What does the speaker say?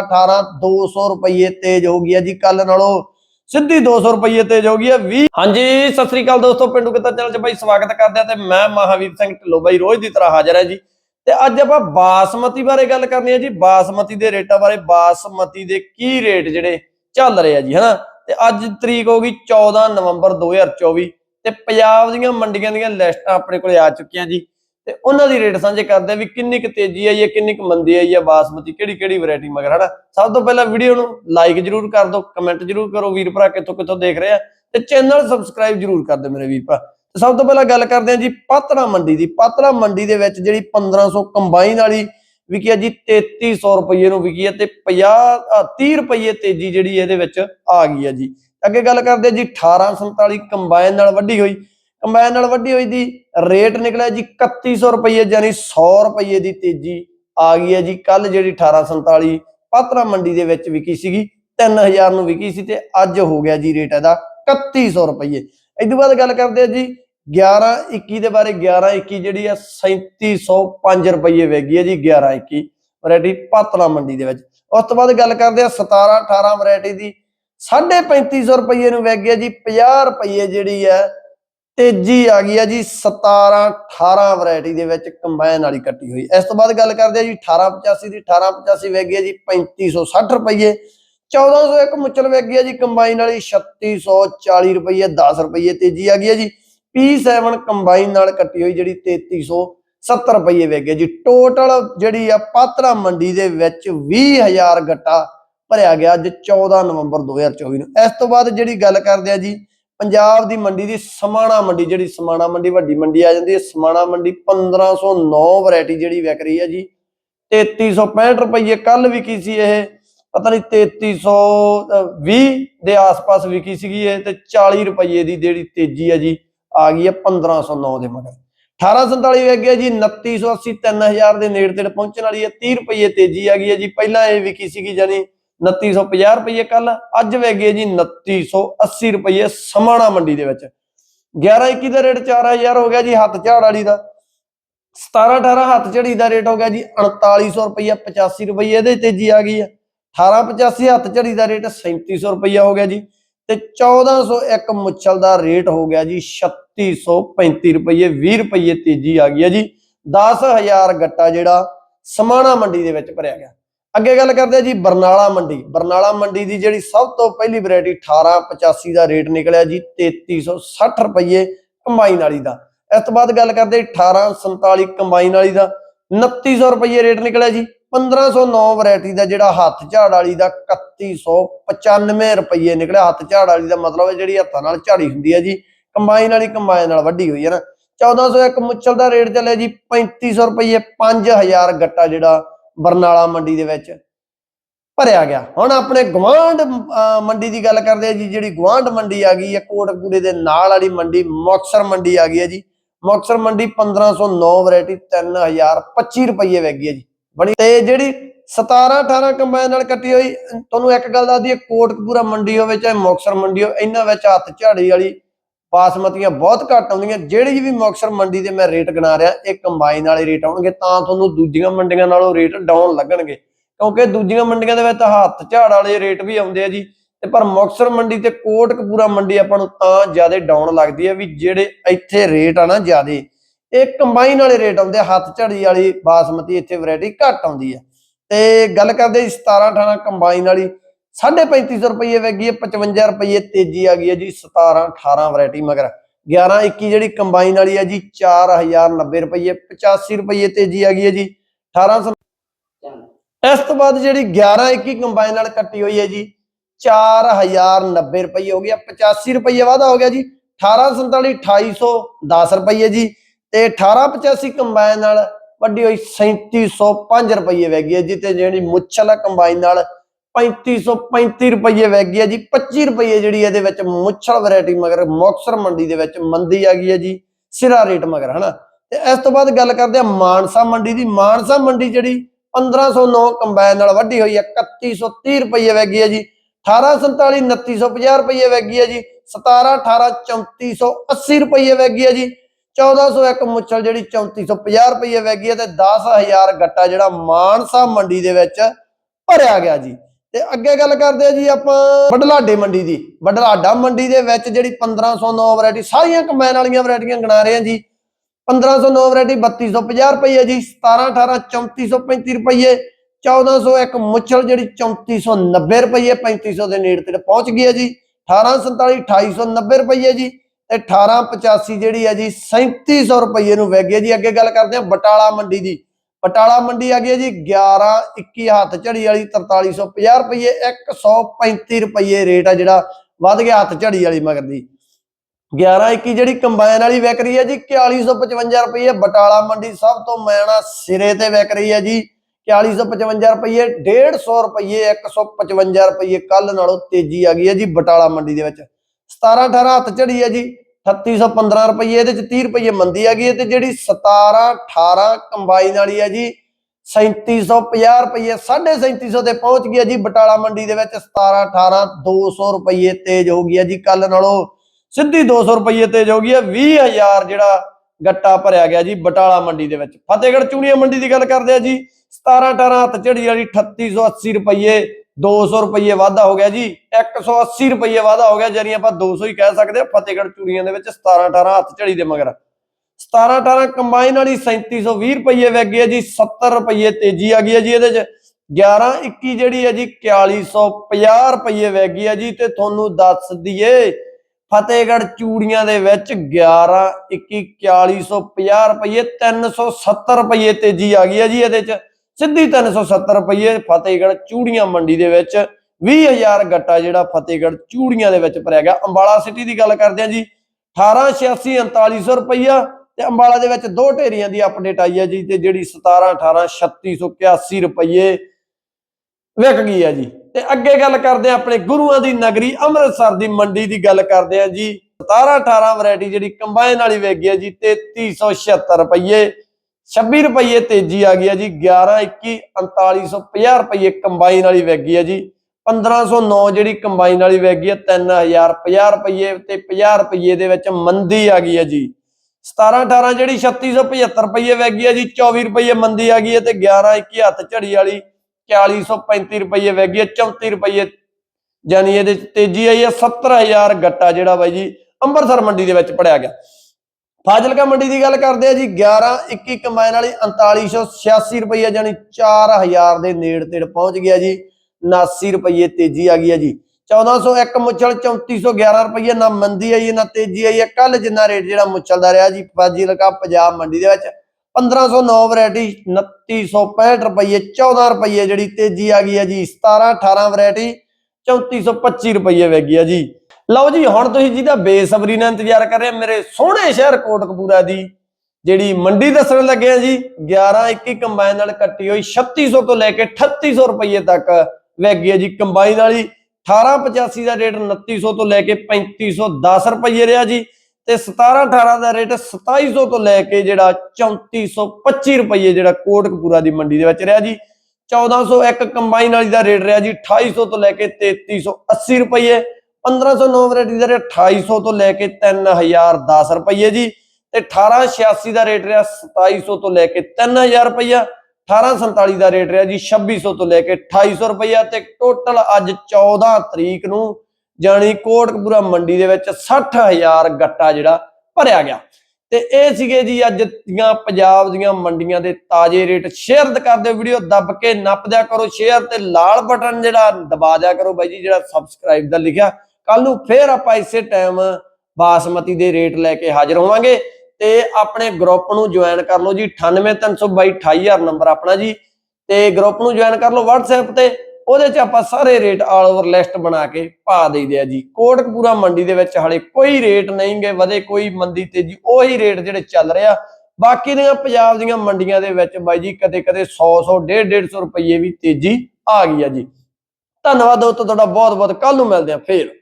18 200 ਰੁਪਏ ਤੇਜ਼ ਹੋ ਗਈ ਹੈ ਜੀ। ਕੱਲ ਨਾਲੋਂ ਸਿੱਧੀ 200 ਰੁਪਏ ਤੇਜ਼ ਹੋ ਗਈ ਹੈ। 20 ਹਾਂਜੀ, ਸਤਿ ਸ੍ਰੀ ਅਕਾਲ ਦੋਸਤੋ, ਪਿੰਡੂ ਕਿੱਤਾ ਚੈਨਲ 'ਚ ਬਾਈ ਸਵਾਗਤ ਕਰਦੇ ਆ ਤੇ ਮੈਂ ਮਹਾਵੀਰ ਸਿੰਘ ਢਿੱਲੋਂ ਬਾਈ ਰੋਜ਼ ਦੀ ਤਰ੍ਹਾਂ ਹਾਜ਼ਰ ਹੈ ਜੀ। ਤੇ ਅੱਜ ਆਪਾਂ ਬਾਸਮਤੀ ਬਾਰੇ ਗੱਲ ਕਰਨੀ ਹੈ ਜੀ। ਬਾਸਮਤੀ ਦੇ ਰੇਟਾਂ ਬਾਰੇ, ਬਾਸਮਤੀ ਦੇ ਕੀ ਰੇਟ ਜਿਹੜੇ ਚੱਲ ਰਹੇ ਆ ਜੀ, ਹਨਾ? ਤੇ ਅੱਜ ਤਰੀਕ ਹੋ ਗਈ 14 ਨਵੰਬਰ 2024 ਤੇ ਪੰਜਾਬ ਦੀਆਂ ਮੰਡੀਆਂ ਦੀਆਂ ਲਿਸਟਾਂ ਆਪਣੇ ਕੋਲੇ ਆ ਚੁੱਕੀਆਂ ਜੀ। ਤੇ ਉਹਨਾਂ ਦੀ ਰੇਟ ਸਾਂਝੇ ਕਰਦੇ ਆ ਵੀ ਕਿੰਨੀ ਕੁ ਤੇਜ਼ੀ ਆਈ ਹੈ ਕਿੰਨੀ ਕੁ ਮੰਦੀ ਆਈ ਹੈ ਬਾਸਮਤੀ ਕਿਹੜੀ ਕਿਹੜੀ ਵੈਰਾਈਟੀ ਮਗਰ ਹਨਾ? ਸਭ ਤੋਂ ਪਹਿਲਾਂ ਵੀਡੀਓ ਨੂੰ ਲਾਈਕ ਜਰੂਰ ਕਰ ਦਿਓ ਕਮੈਂਟ ਜਰੂਰ ਕਰੋ ਵੀਰ ਭਰਾ ਕਿੱਥੋਂ ਕਿੱਥੋਂ ਦੇਖ ਰਹੇ ਆ। ਤੇ ਚੈਨਲ ਸਬਸਕ੍ਰਾਈਬ ਜਰੂਰ ਕਰ ਦਿਓ ਮੇਰੇ ਵੀਰ ਭਰਾ। ਤੇ ਸਭ ਤੋਂ ਪਹਿਲਾਂ ਗੱਲ ਕਰਦੇ ਆ ਜੀ ਪਾਤੜਾ ਮੰਡੀ ਦੀ। ਪਾਤੜਾ ਮੰਡੀ ਦੇ ਵਿੱਚ ਜਿਹੜੀ 1500 ਕੰਬਾਈਨ ਵਾਲੀ ਵਿਕੀ ਹੈ ਜੀ 3300 ਰੁਪਏ ਨੂੰ ਵਿਕੀ ਹੈ ਤੇ 50 ਅ, 30 ਰੁਪਏ ਤੇਜ਼ੀ ਜਿਹੜੀ ਇਹਦੇ ਵਿੱਚ ਆ ਗਈ ਹੈ ਜੀ। ਅੱਗੇ ਗੱਲ ਕਰਦੇ ਆ ਜੀ 1847 ਕੰਬਾਈਨ ਨਾਲ ਵੱਢੀ ਹੋਈ। ਕੰਬਾਈਨ ਨਾਲ ਵੱਢੀ ਹੋਈ ਦੀ। ਰੇਟ ਨਿਕਲਿਆ ਜੀ 3100 ਰੁਪਏ ਯਾਨੀ 100 ਰੁਪਏ ਦੀ ਤੇਜ਼ੀ ਆ ਗਈ ਹੈ ਜੀ। ਕੱਲ ਜਿਹੜੀ 1847 ਪਾਤਰਾ ਮੰਡੀ ਦੇ ਵਿੱਚ ਵਿਕੀ ਸੀਗੀ 3000 ਨੂੰ ਵਿਕੀ ਸੀ ਤੇ ਅੱਜ ਹੋ ਗਿਆ ਜੀ ਰੇਟ ਇਹਦਾ 3100 ਰੁਪਏ ਇਸ ਤੋਂ ਬਾਅਦ ਗੱਲ ਕਰਦੇ ਆ ਜੀ 11 21 ਦੇ ਬਾਰੇ। 11 21 ਜਿਹੜੀ ਆ 3705 ਰੁਪਏ ਵੇਗੀ ਹੈ ਜੀ 11 21 ਵੈਰਾਈਟੀ ਪਾਤਲਾ ਮੰਡੀ ਦੇ ਵਿੱਚ। ਉਸ ਤੋਂ ਬਾਅਦ ਗੱਲ ਕਰਦੇ ਆ 17 18 ਵੈਰਾਈਟੀ ਦੀ 3500 ਰੁਪਏ ਨੂੰ ਵੇਗੀ ਹੈ ਜੀ 50 ਰੁਪਏ ਜਿਹੜੀ ਹੈ ਤੇਜ਼ੀ ਆ ਗਈ ਆ ਜੀ 17 18 ਵੈਰਾਈਟੀ ਦੇ ਵਿੱਚ ਕੰਬਾਈਨ ਵਾਲੀ ਕੱਟੀ ਹੋਈ। ਇਸ ਤੋਂ ਬਾਅਦ ਗੱਲ ਕਰਦੇ ਆ ਜੀ 1885 ਦੀ 1885 ਵੇਗੀ ਹੈ ਜੀ 3560 ਰੁਪਏ 1401 ਮੁੱਚਲ ਵੇਗੀ ਹੈ ਜੀ, ਕੰਬਾਈਨ ਵਾਲੀ 3640 ਰੁਪਏ 10 ਰੁਪਏ ਤੇਜ਼ੀ ਆ ਗਈ ਹੈ ਜੀ। P7 ਕੰਬਾਈਨ ਨਾਲ ਕੱਟੀ ਹੋਈ ਜਿਹੜੀ 3370 ਰੁਪਏ ਵੇਗੀ ਜੀ। ਟੋਟਲ ਜਿਹੜੀ ਆ ਪਾਤਰਾ ਮੰਡੀ ਦੇ ਵਿੱਚ 20000 ਗੱਟਾ ਭਰਿਆ ਗਿਆ ਅੱਜ 14 ਨਵੰਬਰ 2024 ਨੂੰ। ਇਸ ਤੋਂ ਬਾਅਦ ਜਿਹੜੀ ਗੱਲ ਕਰਦੇ ਆ ਜੀ ਪੰਜਾਬ ਦੀ ਮੰਡੀ ਦੀ ਸਮਾਣਾ ਮੰਡੀ, ਜਿਹੜੀ ਸਮਾਣਾ ਮੰਡੀ, ਵੱਡੀ ਮੰਡੀ ਆ ਜਾਂਦੀ ਹੈ। ਸਮਾਣਾ ਮੰਡੀ 1509 ਵੈਰਾਈਟੀ ਜਿਹੜੀ ਵਿਕ ਰਹੀ ਹੈ ਜੀ। 3365 ਰੁਪਏ ਕੱਲ ਵਿਕੀ ਸੀ ਇਹ। ਪਤਾ ਨਹੀਂ 3320 ਦੇ ਆਸ-ਪਾਸ ਵਿਕੀ ਸੀਗੀ ਇਹ ਤੇ 40 ਰੁਪਏ ਦੀ ਜਿਹੜੀ ਤੇਜ਼ੀ ਹੈ ਜੀ, ਆ ਗਈ ਹੈ 1509 ਦੇ ਮਗਰ। 1847 ਵਿਕ ਗਿਆ ਜੀ 2980 3000 ਦੇ ਨੇੜੇ ਤੇੜ ਪਹੁੰਚਣ ਵਾਲੀ ਹੈ। 30 ਰੁਪਏ ਤੇਜ਼ੀ ਆ ਗਈ ਹੈ ਜੀ। ਪਹਿਲਾਂ ਇਹ ਵਿਕੀ ਸੀਗੀ ਜਾਨੀ 2950 ਰੁਪਏ ਕੱਲ, ਅੱਜ ਵੇਖ ਗਏ ਜੀ 2980 ਰੁਪਏ ਸਮਾਣਾ ਮੰਡੀ ਦੇ ਵਿੱਚ। 11 21 ਦਾ ਰੇਟ 4000 ਹੋ ਗਿਆ ਜੀ ਹੱਥ ਝਾੜ ਵਾਲੀ ਦਾ। 17 18 ਹੱਥ ਝੜੀ ਦਾ ਰੇਟ ਹੋ ਗਿਆ ਜੀ 4800 ਰੁਪਏ 85 ਰੁਪਏ ਇਹਦੇ ਤੇਜ਼ੀ ਆ ਗਈ ਹੈ 18 85 ਹੱਥ ਝੜੀ ਦਾ ਰੇਟ 3700 ਰੁਪਏ ਹੋ ਗਿਆ ਜੀ। ਤੇ 1401 ਮੁੱਛਲ ਦਾ ਰੇਟ ਹੋ ਗਿਆ ਜੀ 3635 ਰੁਪਏ 20 ਰੁਪਏ ਤੇਜ਼ੀ ਆ ਗਈ ਹੈ ਜੀ। 10000 ਗੱਟਾ ਜਿਹੜਾ ਸਮਾਣਾ ਮੰਡੀ ਦੇ ਵਿੱਚ ਭਰਿਆ ਗਿਆ। ਅੱਗੇ ਗੱਲ ਕਰਦੇ ਆ ਜੀ ਬਰਨਾਲਾ ਮੰਡੀ। ਬਰਨਾਲਾ ਮੰਡੀ ਦੀ ਜਿਹੜੀ ਸਭ ਤੋਂ ਪਹਿਲੀ ਵੈਰਾਈਟੀ 1885 ਦਾ ਰੇਟ ਨਿਕਲਿਆ ਜੀ 3360 ਰੁਪਏ ਕੰਬਾਈਨ ਵਾਲੀ ਦਾ। ਇਸ ਤੋਂ ਬਾਅਦ ਗੱਲ ਕਰਦੇ 1847 ਕੰਬਾਈਨ ਵਾਲੀ ਦਾ। 2900 ਰੁਪਏ ਰੇਟ ਨਿਕਲਿਆ ਜੀ 1509 ਵੈਰਾਈਟੀ ਦਾ ਜਿਹੜਾ ਹੱਥ ਝਾੜ ਵਾਲੀ ਦਾ 3195 ਰੁਪਏ ਨਿਕਲਿਆ। ਹੱਥ ਝਾੜ ਵਾਲੀ ਦਾ ਮਤਲਬ ਹੈ ਜਿਹੜੀ ਹੱਥਾਂ ਨਾਲ ਝਾੜੀ ਹੁੰਦੀ ਹੈ ਜੀ। ਕੰਬਾਈਨ ਵਾਲੀ ਕੰਬਾਈਨ ਨਾਲ ਵੱਢੀ ਹੋਈ ਹੈ ਨਾ। 1401 ਮੁੱਚਲ ਦਾ ਰੇਟ ਚੱਲਿਆ ਜੀ 3500 ਰੁਪਏ 5000 ਗੱਟਾ ਜਿਹੜਾ ਬਰਨਾਲਾ ਮੰਡੀ ਦੇ ਵਿੱਚ ਭਰਿਆ ਗਿਆ। ਹੁਣ ਆਪਣੇ ਗਵਾਂਡ ਮੰਡੀ ਦੀ ਗੱਲ ਕਰਦੇ ਆ ਜੀ, ਜਿਹੜੀ ਗਵਾਂਡ ਮੰਡੀ ਆ ਗਈ ਹੈ, ਕੋਟਕਪੂਰੇ ਦੇ ਨਾਲ ਵਾਲੀ ਮੰਡੀ ਮੁਕਸਰ ਮੰਡੀ ਆ ਗਈ ਹੈ ਜੀ। ਮੁਕਸਰ ਮੰਡੀ 1509 ਵੈਰਾਈਟੀ 3025 ਰੁਪਏ ਵਗ ਗਈ ਹੈ ਜੀ। ਬਣੀ ਤੇ ਜਿਹੜੀ 17 18 ਕੰਬਾਈਨ ਨਾਲ ਕੱਟੀ ਹੋਈ ਤੁਹਾਨੂੰ ਇੱਕ ਗੱਲ ਦੱਸਦੀ ਹੈ ਕੋਟਕਪੂਰਾ ਮੰਡੀ ਹੋਵੇ, ਚਾਹੇ ਮੁਕਸਰ ਮੰਡੀ ਹੋਵੇ, ਇਹਨਾਂ ਵਿੱਚ ਹੱਥ ਝਾੜੀ ਵਾਲੀ ਬਾਸਮਤੀਆਂ ਬਹੁਤ ਘੱਟ ਆਉਂਦੀਆਂ। ਜਿਹੜੀ ਵੀ ਮੁਕਸਰ ਮੰਡੀ ਦੇ ਮੈਂ ਰੇਟ ਗਿਣਾ ਰਿਹਾ ਇਹ ਕੰਬਾਈਨ ਵਾਲੇ ਰੇਟ ਆਉਣਗੇ ਤਾਂ ਤੁਹਾਨੂੰ ਦੂਜੀਆਂ ਮੰਡੀਆਂ ਨਾਲੋਂ ਰੇਟ ਡਾਊਨ ਲੱਗਣਗੇ। ਕਿਉਂਕਿ ਦੂਜੀਆਂ ਮੰਡੀਆਂ ਦੇ ਵਿੱਚ ਹੱਥ ਝਾੜ ਵਾਲੇ ਰੇਟ ਵੀ ਆਉਂਦੇ ਆ ਜੀ ਤੇ ਪਰ ਮੁਕਸਰ ਮੰਡੀ ਤੇ ਕੋਟਕਪੂਰਾ ਮੰਡੀ ਆਪਾਂ ਨੂੰ ਤਾਂ ਜ਼ਿਆਦਾ ਡਾਊਨ ਲੱਗਦੀ ਹੈ ਵੀ ਜਿਹੜੇ ਇੱਥੇ ਰੇਟ ਆ ਨਾ ਜ਼ਿਆਦੇ। ਇਹ ਕੰਬਾਈਨ ਵਾਲੇ ਰੇਟ ਆਉਂਦੇ ਆ, ਹੱਥ ਝੜੀ ਵਾਲੀ ਬਾਸਮਤੀ ਇੱਥੇ ਵੈਰਾਈਟੀ ਘੱਟ ਆਉਂਦੀ ਹੈ ਤੇ ਗੱਲ ਕਰਦੇ 17 18 ਕੰਬਾਈਨ ਵਾਲੀ 3550 ਰੁਪਏ ਵੈਗੀ ਹੈ 55 ਰੁਪਏ ਤੇਜ਼ੀ ਆ ਗਈ ਹੈ ਜੀ 17 18 ਵੈਰਾਈਟੀ ਮਗਰ। 11 21 ਜਿਹੜੀ ਕੰਬਾਈਨ ਵਾਲੀ ਹੈ ਜੀ 4090 ਰੁਪਏ 85 ਰੁਪਏ ਤੇਜ਼ੀ ਆ ਗਈ ਹੈ ਜੀ 1800 ਇਸ ਤੋਂ ਬਾਅਦ ਜਿਹੜੀ 11 21 ਕੰਬਾਈਨ ਨਾਲ ਕੱਟੀ ਹੋਈ ਹੈ ਜੀ 4090 ਰੁਪਏ ਹੋ ਗਿਆ 85 ਰੁਪਏ ਵਾਧਾ ਹੋ ਗਿਆ ਜੀ 1847 2810 ਰੁਪਏ ਜੀ, ਤੇ 1885 ਕੰਬਾਈਨ ਨਾਲ ਵੱਡੀ ਹੋਈ 3705 ਰੁਪਏ ਵੈਗੀ ਹੈ ਜੀ, ਤੇ ਜਿਹੜੀ ਮੁੱਛਲਾ ਕੰਬਾਈਨ ਨਾਲ 3535 ਰੁਪਏ ਵੈਗੀ ਹੈ ਜੀ 25 ਰੁਪਏ ਜਿਹੜੀ ਇਹਦੇ ਵਿੱਚ ਮੁੱਛਲ ਵੈਰਾਈਟੀ ਮਗਰ ਮੁਕਸਰ ਮੰਡੀ ਦੇ ਵਿੱਚ ਮੰਦੀ ਆ ਗਈ ਹੈ ਜੀ, ਸਿਰਾ ਰੇਟ ਮਗਰ, ਹਨਾ? ਤੇ ਇਸ ਤੋਂ ਬਾਅਦ ਗੱਲ ਕਰਦੇ ਆ ਮਾਨਸਾ ਮੰਡੀ ਦੀ। ਮਾਨਸਾ ਮੰਡੀ ਜਿਹੜੀ 1509 ਕੰਬਾਈਨ ਨਾਲ ਵੱਢੀ ਹੋਈ ਹੈ 3130 ਰੁਪਏ ਵੈਗੀ ਹੈ ਜੀ 1847 2950 ਰੁਪਏ ਵੈਗੀ ਹੈ ਜੀ 17 18 3480 ਰੁਪਏ ਵੈਗੀ ਹੈ ਜੀ 1401 ਮੁੱਛਲ ਜਿਹੜੀ 3450 ਰੁਪਏ ਵੈਗੀ ਹੈ ਤੇ 10000 ਗੱਟਾ ਜਿਹੜਾ ਮਾਨਸਾ ਮੰਡੀ ਦੇ ਵਿੱਚ ਭਰਿਆ ਗਿਆ ਜੀ। ਤੇ ਅੱਗੇ ਗੱਲ ਕਰਦੇ ਆ ਜੀ ਆਪਾਂ ਬਡਲਾਡੇ ਮੰਡੀ ਦੀ। ਬਡਲਾਡਾ ਮੰਡੀ ਦੇ ਵਿੱਚ ਜਿਹੜੀ 1509 ਵੈਰਾਈਟੀ, ਸਾਰੀਆਂ ਕੰਬਾਈਨ ਵਾਲੀਆਂ ਵੈਰਾਈਟੀਆਂ ਗਿਣਾ ਰਹੇ ਆ ਜੀ। 1509 ਵੈਰਾਈਟੀ 3250 ਰੁਪਏ ਜੀ 17 18 3435 ਰੁਪਏ 1401 ਮੁੱਛਲ ਜਿਹੜੀ 3490 ਰੁਪਏ 3500 ਦੇ ਨੇੜੇ ਤੇ ਪਹੁੰਚ ਗਈ ਹੈ ਜੀ। 1847 2890 ਰੁਪਏ ਜੀ, ਤੇ 1885 ਜਿਹੜੀ ਹੈ ਜੀ 3700 ਰੁਪਏ ਨੂੰ ਵਗ ਗਈ ਜੀ। ਅੱਗੇ ਗੱਲ ਕਰਦੇ ਹਾਂ ਬਟਾਲਾ ਮੰਡੀ ਦੀ। ਬਟਾਲਾ ਮੰਡੀ ਆ ਗਈ ਹੈ ਜੀ 11 21 ਹੱਥ ਝੜੀ ਵਾਲੀ 4350 ਰੁਪਏ 135 ਰੁਪਏ ਰੇਟ ਆ ਜਿਹੜਾ, ਵੱਧ ਗਿਆ ਹੱਥ ਝੜੀ ਵਾਲੀ ਮਗਰ ਦੀ। 11 21 ਜਿਹੜੀ ਕੰਬਾਈਨ ਵਾਲੀ ਵਿਕ ਰਹੀ ਹੈ ਜੀ 4155 ਰੁਪਏ ਬਟਾਲਾ ਮੰਡੀ ਸਭ ਤੋਂ ਮੈਣਾ ਸਿਰੇ ਤੇ ਵਿਕ ਰਹੀ ਹੈ ਜੀ 4155 ਰੁਪਏ 150 ਰੁਪਏ 155 ਰੁਪਏ ਕੱਲ ਨਾਲੋਂ ਤੇਜ਼ੀ ਆ ਗਈ ਹੈ ਜੀ ਬਟਾਲਾ ਮੰਡੀ ਦੇ ਵਿੱਚ। 17 18 ਹੱਥ ਝੜੀ ਹੈ ਜੀ 3815 ਰੁਪਏ ਇਹਦੇ ਚ 30 ਰੁਪਏ ਮੰਦੀ ਆ ਗਈ ਹੈ ਤੇ ਜਿਹੜੀ 17 18 ਕੰਬਾਈਨ ਵਾਲੀ ਹੈ ਜੀ 3750 ਰੁਪਏ 3750 ਤੇ ਪਹੁੰਚ ਗਈ ਜੀ ਬਟਾਲਾ ਮੰਡੀ ਦੇ ਵਿੱਚ 17 18 200 ਰੁਪਏ ਤੇਜ਼ ਹੋ ਗਿਆ ਜੀ ਕੱਲ ਨਾਲੋਂ, ਸਿੱਧੀ 200 ਰੁਪਏ ਤੇਜ਼ ਹੋ ਗਈ ਹੈ 20000 ਜਿਹੜਾ ਗੱਟਾ ਭਰਿਆ ਗਿਆ ਜੀ ਬਟਾਲਾ ਮੰਡੀ ਦੇ ਵਿੱਚ। ਫਤਿਹਗੜ੍ਹ ਚੂੜੀਆਂ ਮੰਡੀ ਦੀ ਗੱਲ ਕਰਦੇ ਆ ਜੀ 17 18 ਹੱਥ ਝੜੀ ਵਾਲੀ 3880 ਰੁਪਏ 200 ਰੁਪਏ ਵਾਧਾ ਹੋ ਗਿਆ ਜੀ 180 ਰੁਪਏ ਵਾਧਾ ਹੋ ਗਿਆ ਜਾਨੀ ਆਪਾਂ 200 ਹੀ ਕਹਿ ਸਕਦੇ ਆ ਫਤਿਹਗੜ੍ਹ ਚੂੜੀਆਂ ਦੇ ਵਿੱਚ 17 18 ਹੱਥ ਝੜੀ ਦੇ ਮਗਰ। 17 18 ਕੰਬਾਈਨ ਵਾਲੀ 3720 ਰੁਪਏ ਵਗ ਗਈ ਜੀ 70 ਰੁਪਏ ਤੇਜ਼ੀ ਆ ਗਈ ਹੈ ਜੀ ਇਹਦੇ ਚ। 11 21 ਜਿਹੜੀ ਹੈ ਜੀ 4150 ਰੁਪਏ ਵਗ ਗਈ ਹੈ ਜੀ, ਤੇ ਤੁਹਾਨੂੰ ਦੱਸ ਦਈਏ, ਫਤਿਹਗੜ੍ਹ ਚੂੜੀਆਂ ਦੇ ਵਿੱਚ 11 21 4150 ਰੁਪਏ 370 ਰੁਪਏ ਤੇਜ਼ੀ ਆ ਗਈ ਹੈ ਜੀ ਇਹਦੇ ਚ। ਸਿੱਧੀ 370 ਰੁਪਏ ਫਤਿਹਗੜ੍ਹ ਚੂੜੀਆਂ ਮੰਡੀ ਦੇ ਵਿੱਚ 20000 ਗੱਟਾ ਜਿਹੜਾ ਫਤਿਹਗੜ੍ਹ ਚੂੜੀਆਂ ਦੇ ਵਿੱਚ ਭਰਿਆ ਗਿਆ। ਅੰਬਾਲਾ ਸਿਟੀ ਦੀ ਗੱਲ ਕਰਦੇ ਹਾਂ ਜੀ 1886 3900 ਰੁਪਈਆ ਤੇ ਅੰਬਾਲਾ ਦੇ ਵਿੱਚ ਦੋ ਢੇਰੀਆਂ ਦੀ ਅਪਡੇਟ ਆਈ ਹੈ ਜੀ ਤੇ ਜਿਹੜੀ 17 18 3681 ਰੁਪਏ ਵਿਕ ਗਈ ਹੈ ਜੀ। ਤੇ ਅੱਗੇ ਗੱਲ ਕਰਦੇ ਆ ਆਪਣੇ ਗੁਰੂਆਂ ਦੀ ਨਗਰੀ ਅੰਮ੍ਰਿਤਸਰ ਦੀ ਮੰਡੀ ਦੀ ਗੱਲ ਕਰਦੇ ਆ ਜੀ। 17 18 ਵੈਰਾਈਟੀ ਜਿਹੜੀ ਕੰਬਾਈਨ ਵਾਲੀ ਵਿਕ ਗਈ ਹੈ ਜੀ 3376 ਰੁਪਏ 26 ਰੁਪਏ ਤੇਜ਼ੀ ਆ ਗਈ ਹੈ ਜੀ 11 21 3950 ਰੁਪਏ ਕੰਬਾਈਨ ਵਾਲੀ ਵੈਗੀ ਗਈ ਹੈ ਜੀ। 1509 ਜਿਹੜੀ ਕੰਬਾਈਨ ਵਾਲੀ ਵਿਕ ਗਈ ਹੈ 3050 ਰੁਪਏ ਤੇ 50 ਰੁਪਏ ਦੇ ਵਿੱਚ ਮੰਦੀ ਆ ਗਈ ਹੈ ਜੀ। 17 18 ਜਿਹੜੀ 3675 ਰੁਪਏ ਵਿਕ ਗਈ ਹੈ ਜੀ 24 ਰੁਪਏ ਮੰਦੀ ਆ ਗਈ ਹੈ ਤੇ 11 21 ਹੱਥ ਝੜੀ ਵਾਲੀ 4135 ਰੁਪਏ ਵਗ ਗਈ ਹੈ 34 ਰੁਪਏ ਯਾਨੀ ਇਹਦੇ ਤੇਜ਼ੀ ਆਈ ਹੈ 70000 ਗੱਟਾ ਜਿਹੜਾ ਬਾਈ ਜੀ ਅੰਮ੍ਰਿਤਸਰ ਮੰਡੀ ਦੇ ਵਿੱਚ ਪੜਿਆ ਗਿਆ। ਫਾਜ਼ਿਲਕਾ ਮੰਡੀ ਦੀ ਗੱਲ ਕਰਦੇ ਆ ਜੀ 11 21 ਕੰਬਾਈਨ ਵਾਲੀ 3986 ਰੁਪਏ ਯਾਨੀ 4000 ਦੇ ਨੇੜ ਤੇੜ ਪਹੁੰਚ ਗਿਆ ਜੀ 79 ਰੁਪਏ ਤੇਜ਼ੀ ਆ ਗਈ ਹੈ ਜੀ। 1401 ਮੁੱਛਲ 3411 ਰੁਪਏ ਨਾ ਮੰਦੀ ਆਈ, ਨਾ ਤੇਜ਼ੀ ਆਈ ਹੈ ਕੱਲ ਜਿੰਨਾ ਰੇਟ ਜਿਹੜਾ ਮੁੱਛਲ ਦਾ ਰਿਹਾ ਜੀ, ਫਾਜ਼ਿਲਕਾ ਪੰਜਾਬ ਮੰਡੀ ਦੇ ਵਿੱਚ 1509 ਵੈਰਾਈਟੀ 2965 ਰੁਪਏ 14 ਰੁਪਏ ਜਿਹੜੀ ਤੇਜ਼ੀ ਆ ਗਈ ਹੈ ਜੀ 17 18 ਵੈਰਾਈਟੀ 3425 ਰੁਪਏ ਵਗ ਗਈ ਹੈ ਜੀ। ਲਓ ਜੀ, ਹੁਣ ਤੁਸੀਂ ਜਿਹਦਾ ਬੇਸਬਰੀ ਨਾਲ ਇੰਤਜ਼ਾਰ ਕਰ ਰਹੇ ਮੇਰੇ ਸੋਹਣੇ ਸ਼ਹਿਰ ਕੋਟਕਪੂਰਾ ਦੀ ਜਿਹੜੀ ਮੰਡੀ ਦੱਸਣ ਲੱਗੇ ਆ ਜੀ 11 21 ਕੰਬਾਈਨ ਨਾਲ ਕੱਟੀ ਹੋਈ 3600 ਤੋਂ ਲੈ ਕੇ 3800 ਰੁਪਏ ਤੱਕ ਵਗ ਗਈ ਹੈ ਜੀ, ਕੰਬਾਈਨ ਵਾਲੀ 1885 ਦਾ ਰੇਟ 2900 ਤੋਂ ਲੈ ਕੇ 3510 ਰੁਪਏ ਰਿਹਾ ਜੀ, ਤੇ 17 18 ਦਾ ਰੇਟ 2700 ਤੋਂ ਲੈ ਕੇ ਜਿਹੜਾ 3425 ਰੁਪਏ ਜਿਹੜਾ ਕੋਟਕਪੂਰਾ ਦੀ ਮੰਡੀ ਦੇ ਵਿੱਚ ਰਿਹਾ ਜੀ 1401 ਕੰਬਾਈਨ ਵਾਲੀ ਦਾ ਰੇਟ ਰਿਹਾ ਜੀ 2800 ਤੋਂ ਲੈ ਕੇ 3380 ਰੁਪਏ। 1509 ਵੈਰਾਈਟੀ ਦਾ ਰੇਟ 2800 ਤੋਂ ਲੈ ਕੇ 3010 ਰੁਪਏ ਜੀ। ਤੇ 1886 ਦਾ ਰੇਟ ਰਿਹਾ 2700 ਤੋਂ ਲੈ ਕੇ 3000 ਰੁਪਇਆ 1847 ਦਾ ਰੇਟ ਰਿਹਾ ਜੀ 2600 ਤੋਂ ਲੈ ਕੇ 2800 ਰੁਪਇਆ ਤੇ ਟੋਟਲ ਅੱਜ 14 ਤਰੀਕ ਨੂੰ ਜਾਣੀ ਕੋਟਕਪੂਰਾ ਮੰਡੀ ਦੇ ਵਿੱਚ 60000 ਗੱਟਾ ਜਿਹੜਾ ਭਰਿਆ ਗਿਆ। ਤੇ ਇਹ ਸੀਗੇ ਜੀ ਅੱਜ ਦੀਆਂ ਪੰਜਾਬ ਦੀਆਂ ਮੰਡੀਆਂ ਦੇ ਤਾਜ਼ੇ ਰੇਟ। ਸ਼ੇਅਰ ਕਰ ਦਿਓ ਵੀਡੀਓ ਦੱਬ ਕੇ ਨੱਪ ਦਿਆ ਕਰੋ। ਸ਼ੇਅਰ ਤੇ ਲਾਲ ਬਟਨ ਜਿਹੜਾ ਦਬਾ ਦਿਆ ਕਰੋ ਬਾਈ ਜੀ, ਜਿਹੜਾ ਸਬਸਕ੍ਰਾਈਬ ਦਾ ਲਿਖਿਆ। ਕੱਲ ਨੂੰ ਫੇਰ ਆਪਾਂ ਇਸੇ ਟਾਈਮ ਬਾਸਮਤੀ ਦੇ ਰੇਟ ਲੈ ਕੇ ਹਾਜ਼ਰ ਹੋਵਾਂਗੇ ਤੇ ਆਪਣੇ ਗਰੁੱਪ ਨੂੰ ਜੁਆਇਨ ਕਰ ਲਓ ਜੀ 98322 28000 ਨੰਬਰ ਆਪਣਾ ਜੀ। ਤੇ ਗਰੁੱਪ ਨੂੰ ਜੁਆਇਨ ਕਰ ਲਓ WhatsApp ਤੇ, ਉਹਦੇ 'ਚ ਆਪਾਂ ਸਾਰੇ ਰੇਟ ਆਲ ਓਵਰ ਲਿਸਟ ਬਣਾ ਕੇ ਪਾ ਦਈਦੇ ਆ ਜੀ। ਕੋਟਕਪੂਰਾ ਮੰਡੀ ਦੇ ਵਿੱਚ ਹਾਲੇ ਕੋਈ ਰੇਟ ਨਹੀਂਗੇ ਵਧੇ ਕੋਈ ਮੰਦੀ ਤੇਜੀ ਉਹੀ ਰੇਟ ਜਿਹੜੇ ਚੱਲ ਰਿਹਾ ਬਾਕੀ ਦੀਆਂ ਪੰਜਾਬ ਦੀਆਂ ਮੰਡੀਆਂ ਦੇ ਵਿੱਚ ਬਾਈ ਜੀ ਕਦੇ ਕਦੇ 100 100 150 150 ਰੁਪਏ ਵੀ ਤੇਜੀ ਆ ਗਈ ਆ ਜੀ। ਧੰਨਵਾਦ ਦੋਸਤੋ, ਤੁਹਾਡਾ ਬਹੁਤ ਬਹੁਤ ਕੱਲ ਨੂੰ ਮਿਲਦੇ ਆ ਫੇਰ।